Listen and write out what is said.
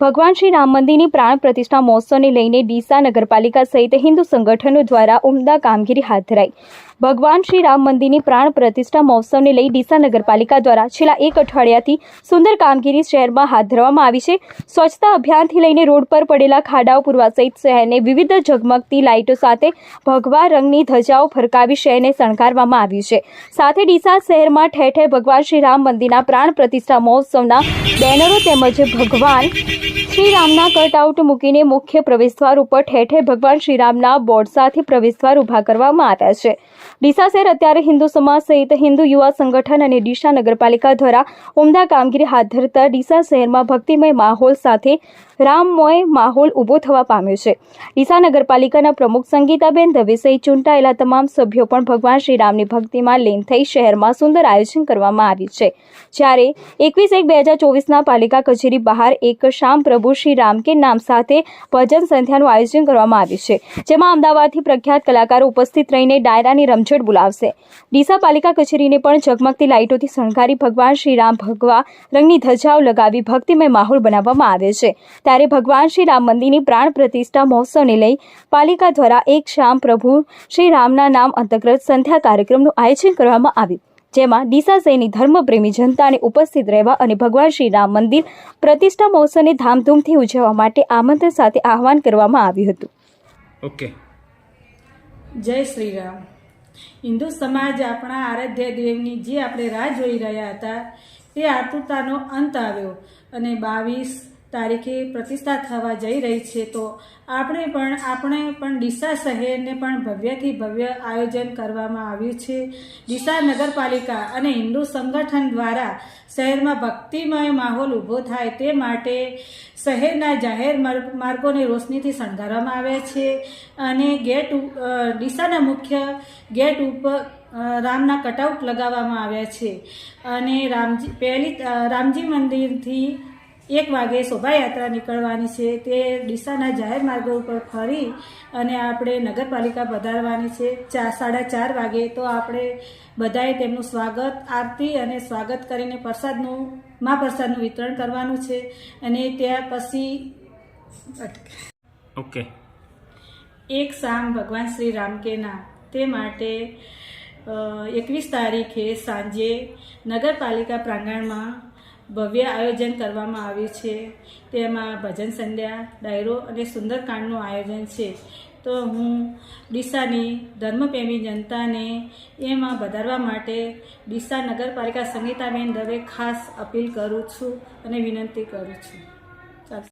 ભગવાન શ્રી રામ મંદિરની પ્રાણ પ્રતિષ્ઠા મહોત્સવને લઈને ડીસા નગરપાલિકા સહિત હિન્દુ સંગઠનો દ્વારા ઉમદા કામગીરી હાથ ધરાઈ. ભગવાન શ્રી રામ મંદિરની પ્રાણ પ્રતિષ્ઠા મહોત્સવને લઈ ડીસા નગરપાલિકા દ્વારા છેલ્લા એક અઠવાડિયાથી સુંદર કામગીરી શહેરમાં હાથ ધરવામાં આવી છે. સ્વચ્છતા અભિયાનથી લઈને રોડ પર પડેલા ખાડાઓ પૂરવા સહિત શહેરને વિવિધ ઝગમગતી લાઇટો સાથે ભગવા રંગની ધજાઓ ફરકાવી શહેરને શણગારવામાં આવ્યું છે. સાથે ડીસા શહેરમાં ઠેર ઠેર ભગવાન શ્રી રામ મંદિરના પ્રાણ પ્રતિષ્ઠા મહોત્સવના બેનરો તેમજ ભગવાન શ્રી રામના કટઆઉટ મૂકીને મુખ્ય પ્રવેશદ્વાર ઉપર ઠેર ઠેર ભગવાન શ્રીરામના બોર્ડ પ્રવેશદ્વાર ઊભા કરવામાં આવ્યા છે. ડીસા શહેર અત્યારે હિન્દુ સમાજ સહિત હિન્દુ યુવા સંગઠન અને ડીસા નગરપાલિકા દ્વારા ઉમદા કામગીરી હાથ ધરતા ડીસા શહેરમાં ભક્તિમય માહોલ સાથે રામમય માહોલ ઊભો થવા પામ્યો છે. ડીસા નગરપાલિકાના પ્રમુખ સંગીતાબેન દવે સહિત ચૂંટાયેલા તમામ સભ્યો પણ ભગવાન શ્રીરામની ભક્તિમાં લીન થઈ શહેરમાં સુંદર આયોજન કરવામાં આવ્યું છે. જ્યારે એકવીસ એક બે હજાર ચોવીસના પાલિકા કચેરી બહાર એક શામ પ્રભુ શ્રી રામ કે નામ સાથે ભજન સંધ્યાનું આયોજન કરવામાં આવ્યું છે, જેમાં અમદાવાદથી પ્રખ્યાત કલાકારો ઉપસ્થિત રહીને ડાયરાની રમઝટ બોલાવશે. ડીસા પાલિકા કચેરીને પણ ઝગમગતી લાઇટોથી શણગારી ભગવાન શ્રી રામ ભગવા રંગની ધજાઓ લગાવી ભક્તિમય માહોલ બનાવવામાં આવે છે. ત્યારે ભગવાન શ્રી રામ મંદિરની પ્રાણ પ્રતિષ્ઠા મહોત્સવને લઈ પાલિકા દ્વારા એક શામ પ્રભુ શ્રી રામના નામ અંતર્ગત સંધ્યા કાર્યક્રમનું આયોજન કરવામાં આવ્યું જેમાં ડીસા સૈની ધર્મપ્રેમી જનતાને ઉપસ્થિત રહેવા અને ભગવાન શ્રી રામ મંદિર પ્રતિષ્ઠા મહોત્સવને ધામધૂમથી ઉજવવા માટે આમંત્રણ સાથે આહવાન કરવામાં આવ્યું હતું. ઓકે. જય શ્રી રામ હિન્દુ સમાજ આપણા આરાધ્ય દેવની જે આપણે રાહ જોઈ રહ્યા હતા તે આતુરતાનો અંત આવ્યો અને બાવીસ તારીખે પ્રતિષ્ઠા થવા જઈ રહી છે, તો આપણે પણ આપણે પણ ડીસા શહેરને પણ ભવ્યથી ભવ્ય આયોજન કરવામાં આવ્યું છે. ડીસા નગરપાલિકા અને હિન્દુ સંગઠન દ્વારા શહેરમાં ભક્તિમય માહોલ ઊભો થાય તે માટે શહેરના જાહેર માર્ગ- માર્ગોને રોશનીથી શણગારવામાં આવ્યા છે અને ગેટ ડીસાના મુખ્ય ગેટ ઉપર રામના કટઆઉટ લગાવવામાં આવ્યા છે. અને રામજી, પહેલી રામજી મંદિરથી એક વાગે શોભાયાત્રા નીકળવાની છે. તે ડીસાના જાહેર માર્ગો ઉપર ફરી અને આપણે નગરપાલિકા પધારવાની છે. ચાર સાડા ચાર વાગે તો આપણે બધાએ તેમનું સ્વાગત આરતી અને સ્વાગત કરીને પ્રસાદનું મા પ્રસાદનું વિતરણ કરવાનું છે અને ત્યાર પછી ઓકે. એક શામ ભગવાન શ્રી રામ કે નામ. તે માટે એકવીસ તારીખે સાંજે નગરપાલિકા પ્રાંગણમાં ભવ્ય આયોજન કરવામાં આવ્યું છે. તેમાં ભજન સંધ્યા, ડાયરો અને સુંદરકાંડનું આયોજન છે. તો હું ડીસાની ધર્મપ્રેમી જનતાને એમાં વધારવા માટે ડીસા નગરપાલિકા સંગીતાબેન દવે ખાસ અપીલ કરું છું અને વિનંતી કરું છું.